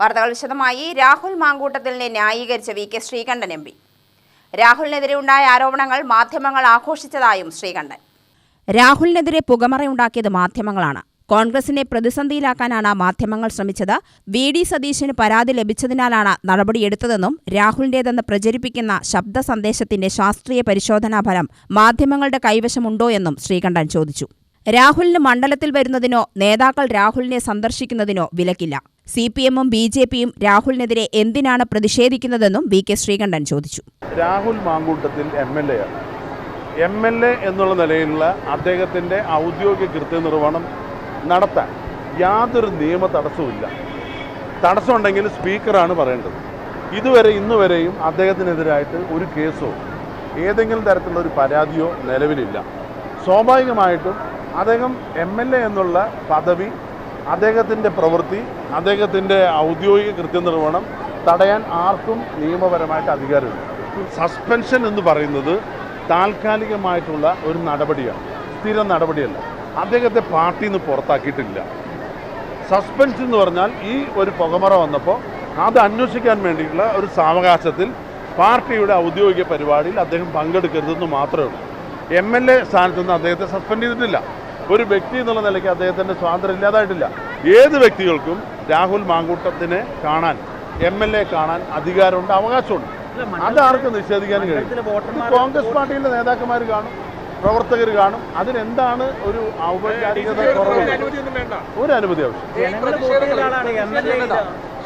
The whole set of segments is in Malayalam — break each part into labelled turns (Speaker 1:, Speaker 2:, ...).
Speaker 1: വാർത്തകൾ വിശദമായി. രാഹുൽ മാങ്കൂട്ടത്തിലിനെ ന്യായീകരിച്ച V K Sreekandan M P. രാഹുലിനെതിരെ ഉണ്ടായ ആരോപണങ്ങൾ മാധ്യമങ്ങൾ ആഘോഷിച്ചതായും ശ്രീകണ്ഠൻ. രാഹുലിനെതിരെ പുകമറയുണ്ടാക്കിയത് മാധ്യമങ്ങളാണ്. കോൺഗ്രസിനെ പ്രതിസന്ധിയിലാക്കാനാണ് മാധ്യമങ്ങൾ ശ്രമിച്ചത്. വി ഡി സതീശന് പരാതി ലഭിച്ചതിനാലാണ് നടപടിയെടുത്തതെന്നും രാഹുലിന്റേതെന്ന് പ്രചരിപ്പിക്കുന്ന ശബ്ദ സന്ദേശത്തിന്റെ ശാസ്ത്രീയ പരിശോധനാ ഫലം മാധ്യമങ്ങളുടെ കൈവശമുണ്ടോ എന്നും ശ്രീകണ്ഠൻ ചോദിച്ചു. രാഹുലിന് മണ്ഡലത്തിൽ വരുന്നതിനോ നേതാക്കൾ രാഹുലിനെ സന്ദർശിക്കുന്നതിനോ വിലക്കില്ല. സി പി എമ്മും ബി ജെ പിയും രാഹുലിനെതിരെ എന്തിനാണ് പ്രതിഷേധിക്കുന്നതെന്നും വി കെ ശ്രീകണ്ഠൻ ചോദിച്ചു.
Speaker 2: Rahul Mankoottathil M L A M L A എന്നുള്ള നിലയിലുള്ള അദ്ദേഹത്തിന്റെ ഔദ്യോഗിക കൃത്യനിർവഹണം നടത്താൻ യാതൊരു നിയമ തടസ്സവുമില്ല തടസ്സമുണ്ടെങ്കിൽ സ്പീക്കറാണ് പറയേണ്ടത്. ഇതുവരെ ഇന്നുവരെയും അദ്ദേഹത്തിനെതിരായിട്ട് ഒരു കേസോ ഏതെങ്കിലും തരത്തിലുള്ള ഒരു പരാതിയോ നിലവിലില്ല. സ്വാഭാവികമായിട്ടും അദ്ദേഹം എ എന്നുള്ള പദവി അദ്ദേഹത്തിന്റെ പ്രവൃത്തി അദ്ദേഹത്തിന്റെ ഔദ്യോഗിക കൃത്യനിർവഹണം തടയാൻ ആർക്കും നിയമപരമായിട്ട് അധികാരമില്ല. സസ്പെൻഷൻ എന്ന് പറയുന്നത് താൽക്കാലികമായിട്ടുള്ള ഒരു നടപടിയാണ്. സ്ഥിര നടപടിയല്ല. അദ്ദേഹത്തെ പാർട്ടിയിൽ നിന്ന് പുറത്താക്കിയിട്ടില്ല. സസ്പെൻഷൻ എന്ന് പറഞ്ഞാൽ ഈ ഒരു പുകമറ വന്നപ്പോൾ അത് അന്വേഷിക്കാൻ വേണ്ടിയിട്ടുള്ള ഒരു സാവകാശത്തിൽ പാർട്ടിയുടെ ഔദ്യോഗിക പരിപാടിയിൽ അദ്ദേഹം പങ്കെടുക്കരുതെന്ന് മാത്രമേ ഉള്ളൂ. എം എൽ എ സ്ഥാനത്ത് നിന്ന് അദ്ദേഹത്തെ സസ്പെൻഡ് ചെയ്തിട്ടില്ല. ഒരു വ്യക്തി എന്നുള്ള നിലയ്ക്ക് അദ്ദേഹത്തിന്റെ സ്വാതന്ത്ര്യം ഇല്ലാതായിട്ടില്ല. ഏത് വ്യക്തികൾക്കും രാഹുൽ മാങ്കൂട്ടത്തിനെ കാണാൻ എം എൽ എ കാണാൻ അധികാരമുണ്ട് അവകാശമുണ്ട്. അത് നിഷേധിക്കാൻ കഴിയും കോൺഗ്രസ് പാർട്ടിയിലെ നേതാക്കന്മാർ കാണും പ്രവർത്തകർ കാണും. അതിനെന്താണ് ഒരു ഔപചാരികത കുറവ് ഒരു അനുമതി ആവശ്യം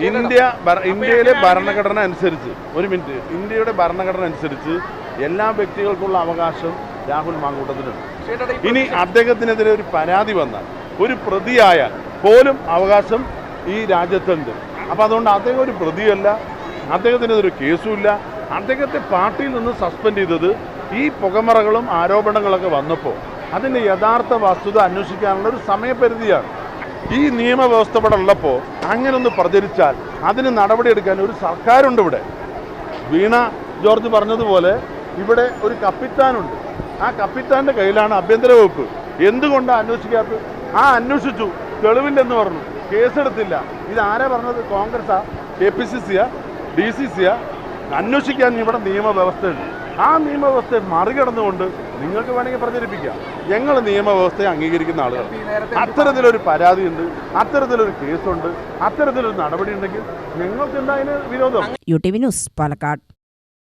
Speaker 2: ഇന്ത്യ ഇന്ത്യയിലെ ഭരണഘടന അനുസരിച്ച് ഒരു മിനിറ്റ് ഇന്ത്യയുടെ ഭരണഘടന അനുസരിച്ച് എല്ലാ വ്യക്തികൾക്കുള്ള അവകാശം രാഹുൽ മാങ്കൂട്ടത്തിനുണ്ട്. ഇനി അദ്ദേഹത്തിനെതിരെ ഒരു പരാതി വന്നാൽ ഒരു പ്രതിയായാൽ പോലും അവകാശം ഈ രാജ്യത്തുണ്ട്. അപ്പം അതുകൊണ്ട് അദ്ദേഹം ഒരു പ്രതിയല്ല. അദ്ദേഹത്തിനെതിരെ കേസുമില്ല. അദ്ദേഹത്തെ പാർട്ടിയിൽ നിന്ന് സസ്പെൻഡ് ചെയ്തത് ഈ പുകമറകളും ആരോപണങ്ങളൊക്കെ വന്നപ്പോൾ അതിന്റെ യഥാർത്ഥ വസ്തുത അന്വേഷിക്കാനുള്ള ഒരു സമയപരിധിയാണ്. ഈ നിയമവ്യവസ്ഥ ഇവിടെ ഉള്ളപ്പോൾ അങ്ങനെ ഒന്ന് പ്രചരിച്ചാൽ അതിന് നടപടിയെടുക്കാൻ ഒരു സർക്കാരുണ്ട് ഇവിടെ. വീണ ജോർജ് പറഞ്ഞതുപോലെ ഇവിടെ ഒരു കപ്പിത്താനുണ്ട്. ആ കപ്പിത്താന്റെ കയ്യിലാണ് ആഭ്യന്തര വകുപ്പ്. എന്തുകൊണ്ടാണ് അന്വേഷിക്കാത്തത്? ആ അന്വേഷിച്ചു. തെളിവില്ലെന്ന് പറഞ്ഞു. കേസെടുത്തില്ല. ഇത് ആരാ പറഞ്ഞത്? കോൺഗ്രസ്സാ? കെ പി സി സിയാ? ഡി സി സിയാ? അന്വേഷിക്കാൻ ഇവിടെ നിയമവ്യവസ്ഥയുണ്ട്. ആ നിയമവ്യവസ്ഥയെ മറികടന്നുകൊണ്ട് നിങ്ങൾക്ക് വേണമെങ്കിൽ പ്രചരിപ്പിക്കാം. ഞങ്ങൾ നിയമവ്യവസ്ഥയെ അംഗീകരിക്കുന്ന ആളുകൾ. അത്തരത്തിലൊരു പരാതിയുണ്ട്. അത്തരത്തിലൊരു കേസുണ്ട്. അത്തരത്തിലൊരു നടപടി ഉണ്ടെങ്കിൽ ഞങ്ങൾക്ക് എന്താ അതിന് വിരോധം?
Speaker 1: U T V news Palakkad.